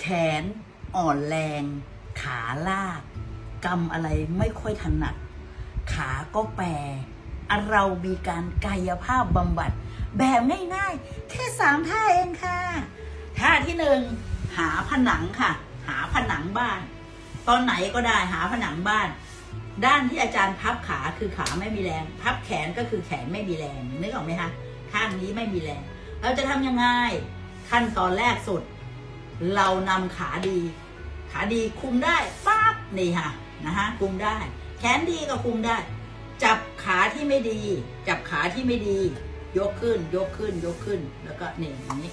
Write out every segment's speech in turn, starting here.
แขนอ่อนแรง ขาลากกำอะไรไม่ค่อยถนัด ขาก็แปรเรามีการกายภาพบำบัด แบบง่ายๆ แค่สามท่าเองค่ะ ท่าที่หนึ่งหาผนังค่ะ หาผนังบ้าน ตอนไหนก็ได้หาผนังบ้าน ด้านที่อาจารย์พับขาคือขาไม่มีแรง พับแขนก็คือแขนไม่มีแรงนึกออกไหมคะข้างนี้ไม่มีแรง เราจะทำยังไงขั้นตอนแรกสุด เรานำขาดี ขาดีคุมได้ปั๊บนี่ค่ะนะฮะคุมได้ แขนดีก็คุมได้ จับขาที่ไม่ดี จับขาที่ไม่ดี ยกขึ้น ยกขึ้น ยกขึ้นแล้วก็นี่อย่างนี้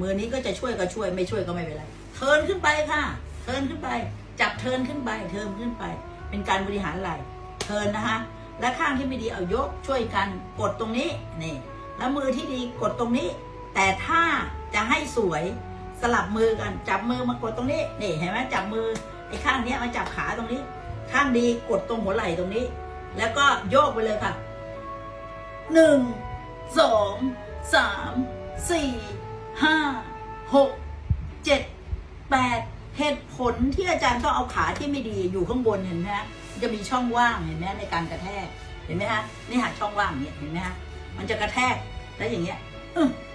มือนี้ก็จะช่วยก็ช่วยไม่ช่วยก็ไม่เป็นไรเทิร์นขึ้นไปค่ะเทิร์นขึ้นไป จับเทิร์นขึ้นไป เทิร์นขึ้นไป เป็นการบริหารไหล่เทิร์นนะคะและข้างที่ไม่ดีเอายกช่วยกันกดตรงนี้นี่แล้วมือที่ดีกดตรงนี้ แต่ถ้าจะให้สวย สลับมือกันจับมือมากดตรงนี้นี่เห็นไหมจับมือไอ้ข้างนี้มาจับขาตรงนี้ ข้างดีกดตรงหัวไหล่ตรงนี้ แล้วก็โยกไปเลยค่ะหนึ่งสองสามสี่ห้าหกเจ็ดแปดเหตุผลที่อาจารย์ต้องเอาขาที่ไม่ดีอยู่ข้างบนเห็นไหมฮะจะมีช่องว่างเห็นไหมในการกระแทกเห็นไหมฮะนี่หาช่องว่างเนี่ยเห็นไหมฮะมันจะกระแทกแล้วอย่างเงี้ย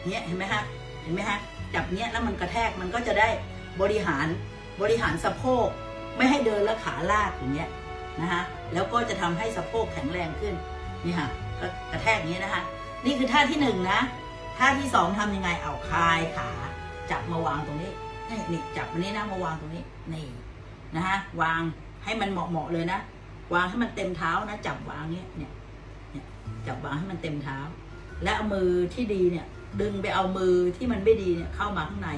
เงี้ยเห็นไหมฮะเห็นไหมฮะ จับเนี้ยแล้วมันกระแทกมันก็จะได้บริหารบริหารสะโพกไม่ให้เดินแล้วขาลากอย่างเงี้ยนะฮะแล้วก็จะทำให้สะโพกแข็งแรงขึ้นนี่ค่ะก็กระแทกอย่างนี้นะคะ นี่คือท่าที่หนึ่งนะท่าที่สองทำยังไงเอาคลายขาจับมาวางตรงนี้นี่นี่จับอันนี้นะมาวางตรงนี้นี่นะฮะวางให้มันเหมาะๆเลยนะ วางให้มันเต็มเท้านะ จับวางเนี้ยเนี่ยเนี่ยจับวางให้มันเต็มเท้า และเอามือที่ดีเนี่ย ดึงไปเอามือที่มันไม่ดีเนี่ยเข้ามาข้างใน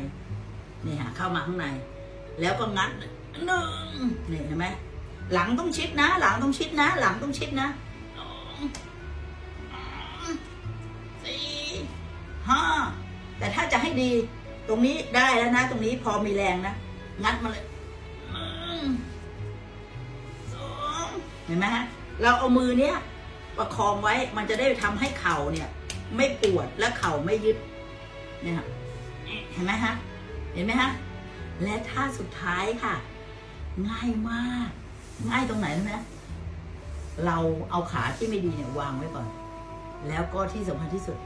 นี่ฮะเข้ามาข้างใน แล้วก็งัดหนึ่งนี่เห็นไหมหลังต้องชิดนะ หลังต้องชิดนะ หลังต้องชิดนะสองสามสี่ห้าแต่ถ้าจะให้ดีตรงนี้ได้แล้วนะ ตรงนี้พอมีแรงนะ งัดมาเลยสองเห็นไหมฮะเราเอามือเนี้ยประคองไว้มันจะได้ทำให้เข่าเนี่ย ไม่ปวดและเข่าไม่ยึดเนี่ยเห็นไหมฮะเห็นไหมฮะและท่าสุดท้ายค่ะ ง่ายมาก ง่ายตรงไหนรู้ไหมเราเอาขาที่ไม่ดีเนี่ยวางไว้ก่อน แล้วก็ที่สำคัญที่สุด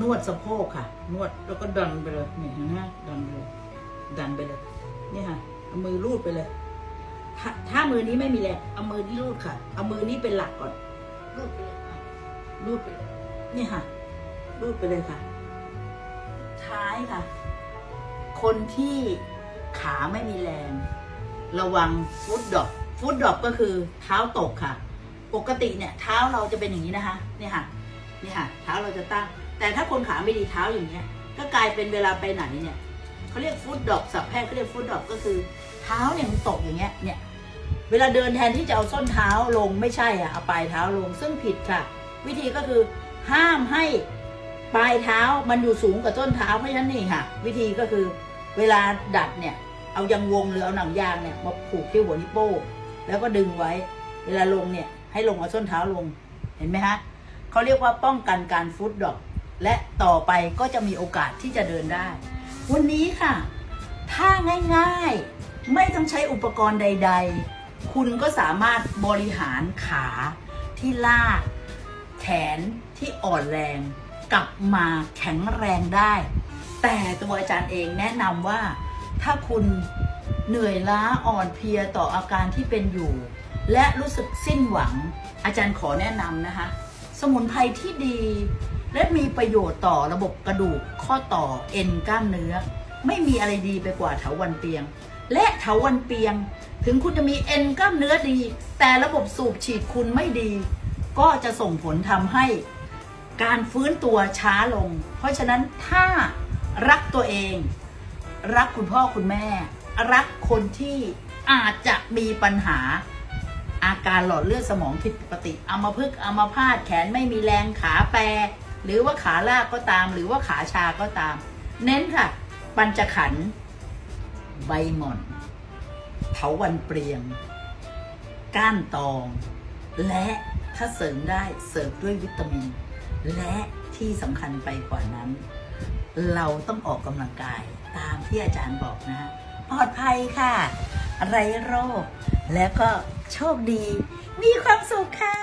นวดสะโพกค่ะ นวดแล้วก็ดันไปเลยนี่เห็นไหมดันไปเลยดันไปเลยนี่ค่ะเอามือรูดไปเลยถ้าถ้ามือนี้ไม่มีแรงเอามือนี้รูดค่ะ เอามือนี้เป็นหลักก่อน รูดไปเลยรูดไปเลยนี่ค่ะ รูดไปเลยค่ะ ท้ายค่ะ คนที่ขาไม่มีแรง ระวังฟุตดรอปฟุตดรอปก็คือเท้าตกค่ะ ปกติเนี่ย เท้าเราจะเป็นอย่างนี้นะคะ เนี่ยค่ะนี่ค่ะ เท้าเราจะตั้ง แต่ถ้าคนขาไม่ดีเท้าอย่างเงี้ย ก็กลายเป็นเวลาไปไหนเนี่ยเขาเรียกฟุตดรอปสับแพทย์เขาเรียกฟุตดรอปก็คือ เท้าเนี่ยมันตกอย่างเงี้ย เนี่ยเวลาเดินแทนที่จะเอาส้นเท้าลงไม่ใช่อะเอาปลายเท้าลงซึ่งผิดค่ะ วิธีก็คือห้ามให้ ปลายเท้ามันอยู่สูงกว่าต้นเท้าเพราะฉะนั้นนี่ค่ะ วิธีก็คือเวลาดัดเนี่ย เอายางวงหรือเอาหนังยางเนี่ยมาผูกที่หัวนิ้วโป้งแล้วก็ดึงไว้ เวลาลงเนี่ย ให้ลงเอาส้นเท้าลงเห็นไหมฮะเขาเรียกว่าป้องกันการฟุตดอปและต่อไปก็จะมีโอกาสที่จะเดินได้ วันนี้ค่ะ ถ้าง่ายๆไม่ต้องใช้อุปกรณ์ใด ๆ คุณก็สามารถบริหารขาที่ลากแขนที่อ่อนแรง กลับมาแข็งแรงได้ แต่ตัวอาจารย์เองแนะนำว่าถ้าคุณเหนื่อยล้าอ่อนเพลียต่ออาการที่เป็นอยู่ และรู้สึกสิ้นหวัง อาจารย์ขอแนะนำนะคะ สมุนไพรที่ดี และมีประโยชน์ต่อระบบกระดูกข้อต่อเอ็นกล้ามเนื้อ ไม่มีอะไรดีไปกว่าเถาวันเปียง และเถาวันเปียง ถึงคุณจะมีเอ็นกล้ามเนื้อดี แต่ระบบสูบฉีดคุณไม่ดี ก็จะส่งผลทำให้ การฟื้นตัวช้าลง เพราะฉะนั้นถ้ารักตัวเอง รักคุณพ่อคุณแม่ รักคนที่อาจจะมีปัญหาอาการหลอดเลือดสมองผิดปกติอัมพฤกษ์อัมพาตแขนไม่มีแรงขาแปร หรือว่าขาลากก็ตาม หรือว่าขาชาก็ตาม เน้นค่ะ ปัญจขันธ์ใบหม่อนเถาวันเปรียง ก้านตอง และถ้าเสริมได้เสริมด้วยวิตามิน และที่สำคัญไปกว่านั้น เราต้องออกกำลังกายตามที่อาจารย์บอกนะ ปลอดภัยค่ะ ไรโรค และก็โชคดี มีความสุขค่ะ